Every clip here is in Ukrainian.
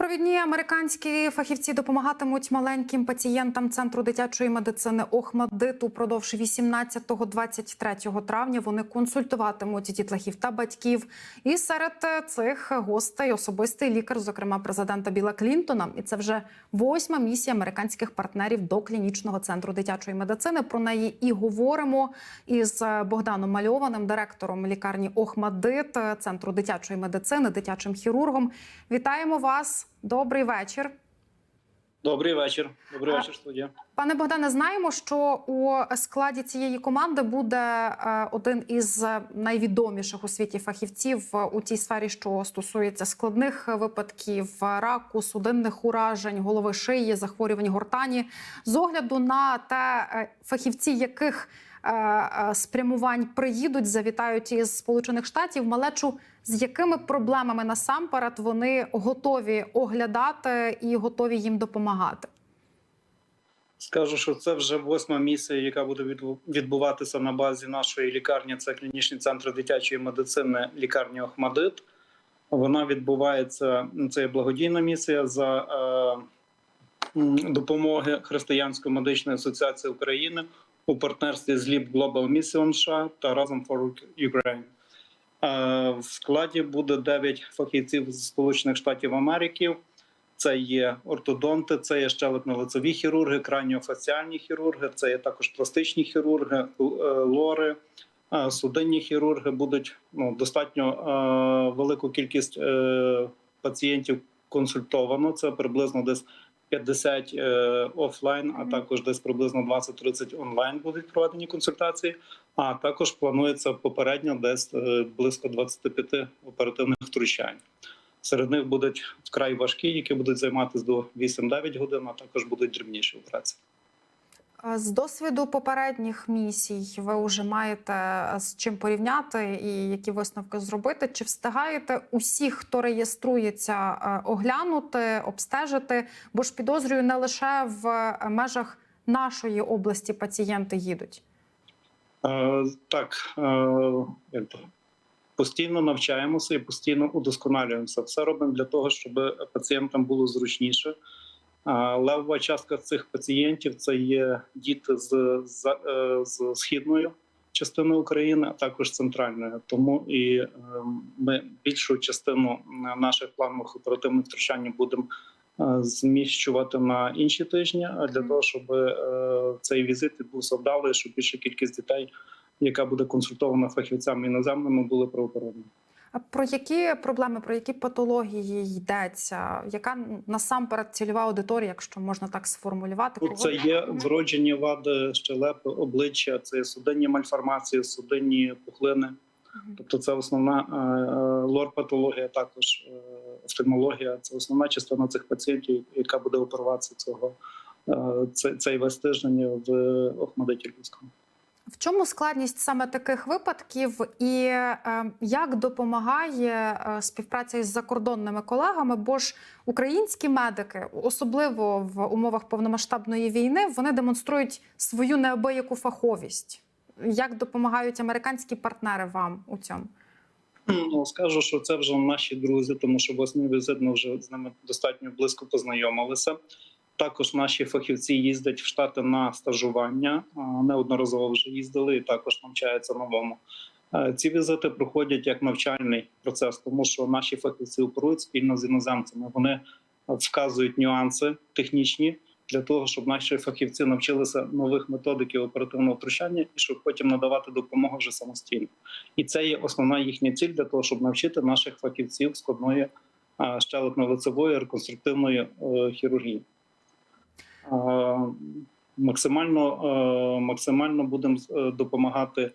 Провідні американські фахівці допомагатимуть маленьким пацієнтам центру дитячої медицини Охмадит упродовж 18-23 травня. Вони консультуватимуть дітлахів та батьків. І серед цих гостей особистий лікар, зокрема президента Біла Клінтона. І це вже восьма місія американських партнерів до клінічного центру дитячої медицини. Про неї і говоримо із Богданом Мальованим, директором лікарні Охмадит, центру дитячої медицини, дитячим хірургом. Вітаємо вас. Добрий вечір. Добрий вечір. Добрий вечір, студія. Пане Богдане, знаємо, що у складі цієї команди буде е, один із найвідоміших у світі фахівців е, у тій сфері, що стосується складних випадків е, раку, судинних уражень, голови шиї, захворювань гортані. З огляду на те, фахівці яких спрямувань приїдуть, завітають із Сполучених Штатів, малечу з якими проблемами насамперед вони готові оглядати і готові їм допомагати. Скажу, що це вже восьма місія, яка буде відбуватися на базі нашої лікарні. Це клінічний центр дитячої медицини лікарні Охмадит. Вона відбувається. Це є благодійна місія за е, допомоги Християнської медичної асоціації України у партнерстві з Leap Global Mission США та разом for Ukraine. Е, В складі буде 9 фахівців з Сполучених Штатів Америки. Це є ортодонти, це є щелепно-лицеві хірурги, краніофасціальні хірурги, це є також пластичні хірурги, е, лори, е, судинні хірурги. Будуть ну, достатньо велику кількість пацієнтів консультовано. Це приблизно десь 50 е, офлайн, а також десь приблизно 20-30 онлайн будуть проведені консультації. А також планується попередньо десь е, близько 25 оперативних втручань. Серед них будуть вкрай важкі, які будуть займатися до 8-9 годин, а також будуть дрібніші операції. З досвіду попередніх місій ви вже маєте е, з чим порівняти і які висновки зробити? Чи встигаєте усіх, хто реєструється, е, оглянути, обстежити? Бо ж підозрюю, не лише в е, межах нашої області пацієнти їдуть. Е, так, е, постійно навчаємося і постійно удосконалюємося. Все робимо для того, щоб пацієнтам було зручніше. Левова частка цих пацієнтів це є діти з, з, е, з східної частини України, а також центральної. Тому і е, ми більшу частину наших планових оперативних втручань будемо е, зміщувати на інші тижні, для того, щоб е, цей візит відбувся вдалий, щоб більша кількість дітей, яка буде консультована фахівцями іноземними, були прооперовані. А про які проблеми, про які патології йдеться? Яка насамперед цільова аудиторія, якщо можна так сформулювати? Тут це є вроджені вади щелепи, обличчя, це є судинні мальформації, судинні пухлини. Тобто, це основна е, е, лор-патологія, також е, офтальмологія. Це основна частина цих пацієнтів, яка буде оперуватися цього цей, тиждень в Охмадиті Львівському. В чому складність саме таких випадків, і е, як допомагає е, співпраця із закордонними колегами? Бо ж українські медики, особливо в умовах повномасштабної війни, вони демонструють свою неабияку фаховість. Як допомагають американські партнери вам у цьому? Ну, скажу, що це вже наші друзі, тому що восьмий візит ми вже з ними достатньо близько познайомилися. Також наші фахівці їздять в штати на стажування, неодноразово вже їздили і також навчаються новому. Е, Ці візити проходять як навчальний процес, тому що наші фахівці оперують спільно з іноземцями. Вони вказують нюанси технічні для того, щоб наші фахівці навчилися нових методиків оперативного втручання і щоб потім надавати допомогу вже самостійно. І це є основна їхня ціль для того, щоб навчити наших фахівців складної а, щелепно-лицевої реконструктивної е, хірургії. А, Максимально, е, максимально будемо е, допомагати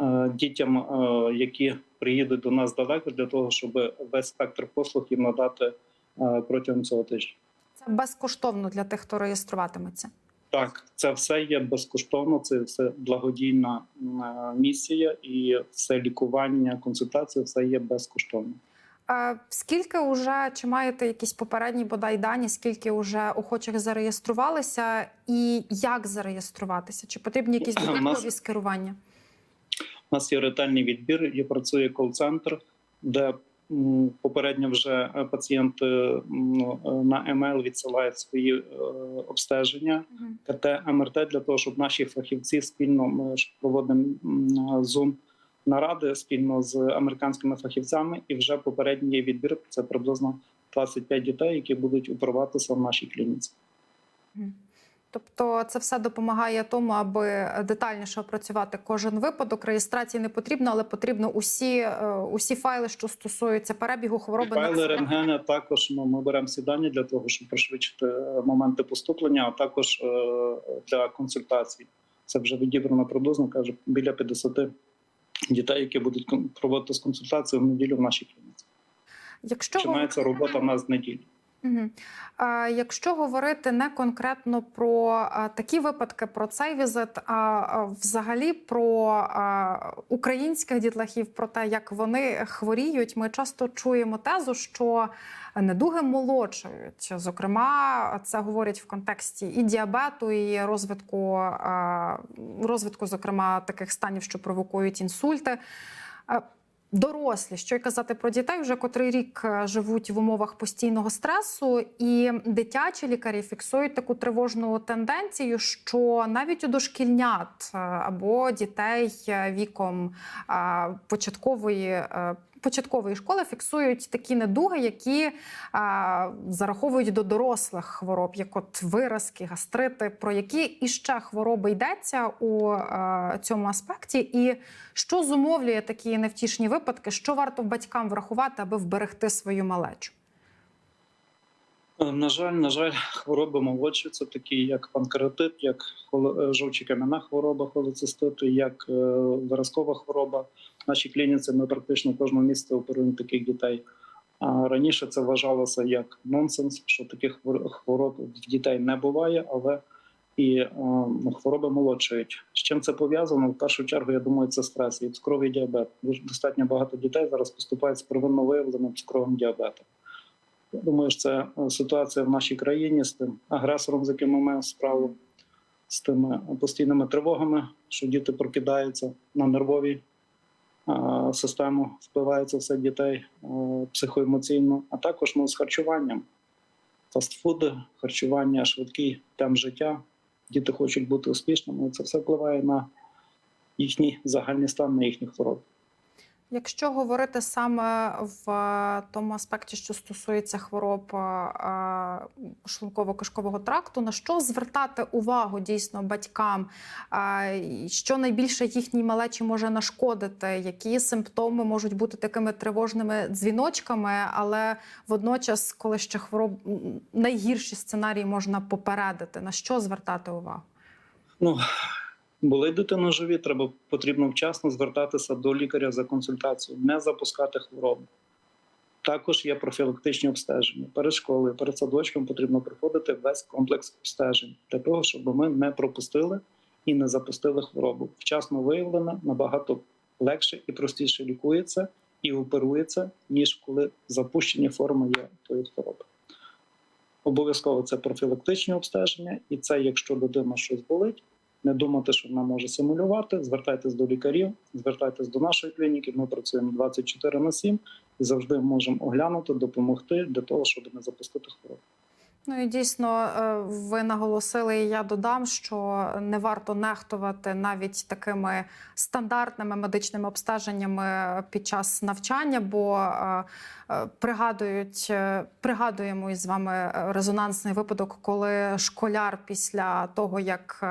е, дітям, е, які приїдуть до нас далеко, для того, щоб весь спектр послуг їм надати е, протягом цього тижня. Це безкоштовно для тих, хто реєструватиметься. Так, це все є безкоштовно, це все благодійна е, місія, і все лікування, консультація, все є безкоштовно. Е, Скільки вже чи маєте якісь попередні бодай дані? Скільки вже охочих зареєструвалися, і як зареєструватися? Чи потрібні якісь додаткові скерування? У нас є ретельний відбір, і працює кол-центр, де Попередньо вже е, пацієнти м, е, на МЛ відсилають свої е, обстеження. КТ, МРТ для того, щоб наші фахівці спільно ми проводимо зум наради спільно з американськими фахівцями, і вже попередній відбір це приблизно 25 дітей, які будуть оперуватися в нашій клініці. Тобто це все допомагає тому, аби детальніше опрацювати кожен випадок. Реєстрації не потрібно, але потрібно усі, е, усі файли, що стосуються перебігу хвороби. Файли рентгена також ну, ми беремо всі дані для того, щоб пришвидшити е, моменти поступлення, а також е, для консультацій. Це вже відібрано приблизно каже біля 50 дітей, які будуть проводити з консультацією в неділю в нашій клініці. Якщо Починається робота в нас з неділі. Угу. Якщо говорити не конкретно про такі випадки, про цей візит, а, взагалі про українських дітлахів, про те, як вони хворіють, ми часто чуємо тезу, що недуги молодшають. Зокрема, це говорять в контексті і діабету, і розвитку, розвитку, зокрема, таких станів, що провокують інсульти. Дорослі, що й казати про дітей, вже котрий рік е, живуть в умовах постійного стресу, і дитячі лікарі фіксують таку тривожну тенденцію, що навіть у дошкільнят е, або дітей е, віком початкової. Початкової школи фіксують такі недуги, які а, зараховують до дорослих хвороб, як от виразки, гастрити, про які іще хвороби йдеться у а, цьому аспекті, і що зумовлює такі невтішні випадки, що варто батькам врахувати, аби вберегти свою малечу? Е, На жаль, на жаль, хвороби молодші це такі, як панкреатит, як е, жовчокам'яна хвороба, холецистити, як е, виразкова хвороба. В нашій клініці ми практично кожного місяця оперуємо таких дітей. А раніше це вважалося як нонсенс, що таких хвор- хвороб в дітей не буває, але і ну, хвороби молодшають. З чим це пов'язано? В першу чергу, я думаю, це стрес і цукровий діабет. Достатньо багато дітей зараз поступають з первинно виявленим цукровим діабетом. Я думаю, що це е, ситуація в нашій країні з тим агресором, з яким ми маємо справу, з тими постійними тривогами, що діти прокидаються на нервовій е, систему, впливається все дітей е, психоемоційно, а також ну, з харчуванням. Фастфуди, харчування, швидкий темп життя. Діти хочуть бути успішними. Це все впливає на їхній загальний стан, на їхні хвороби. Якщо говорити саме в е, тому аспекті, що стосується хвороб е, шлунково-кишкового тракту, на що звертати увагу дійсно батькам, Е, що найбільше їхній малечі може нашкодити, які симптоми можуть бути такими тривожними дзвіночками, але водночас, коли ще хвороб найгірші сценарії можна попередити, на що звертати увагу? Ну, були дитина живі, треба потрібно вчасно звертатися до лікаря за консультацією, не запускати хворобу. Також є профілактичні обстеження. Перед школою, перед садочком потрібно проходити весь комплекс обстежень для того, щоб ми не пропустили і не запустили хворобу. Вчасно виявлена набагато легше і простіше лікується і оперується, ніж коли запущені форми є тої хвороби. Обов'язково це профілактичні обстеження, і це якщо людина щось болить, не думати, що вона може симулювати. Звертайтесь до лікарів, звертайтесь до нашої клініки. Ми працюємо 24 на 7 і завжди можемо оглянути, допомогти для того, щоб не запустити хворобу. Ну і дійсно, е, ви наголосили, і я додам, що не варто нехтувати навіть такими стандартними медичними обстеженнями під час навчання, бо е, е, пригадують, пригадуємо із вами резонансний випадок, коли школяр після того, як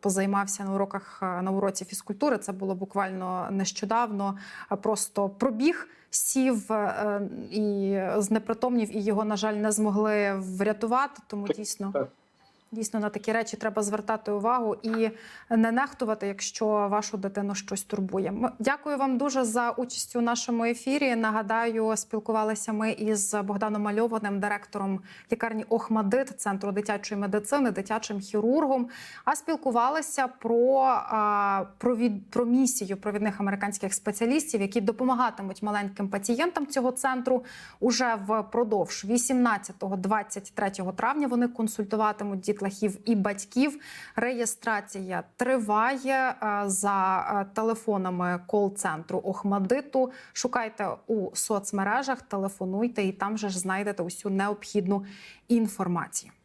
позаймався на уроках на уроці фізкультури, це було буквально нещодавно, просто пробіг сів е, і знепритомнів, і його, на жаль, не змогли врятувати. Тому дійсно, так. Дійсно на такі речі треба звертати увагу і не нехтувати, якщо вашу дитину щось турбує. Дякую вам дуже за участь у нашому ефірі. Нагадаю, спілкувалися ми із Богданом Мальованим, директором лікарні Охмадит, центру дитячої медицини, дитячим хірургом. А спілкувалися про, про, від, про місію провідних американських спеціалістів, які допомагатимуть маленьким пацієнтам цього центру уже впродовж 18-23 травня. Вони консультуватимуть дітлахів дітлахів і батьків. Реєстрація триває е, за е, телефонами кол-центру Охмадиту. Шукайте у соцмережах, телефонуйте і там же ж знайдете усю необхідну інформацію.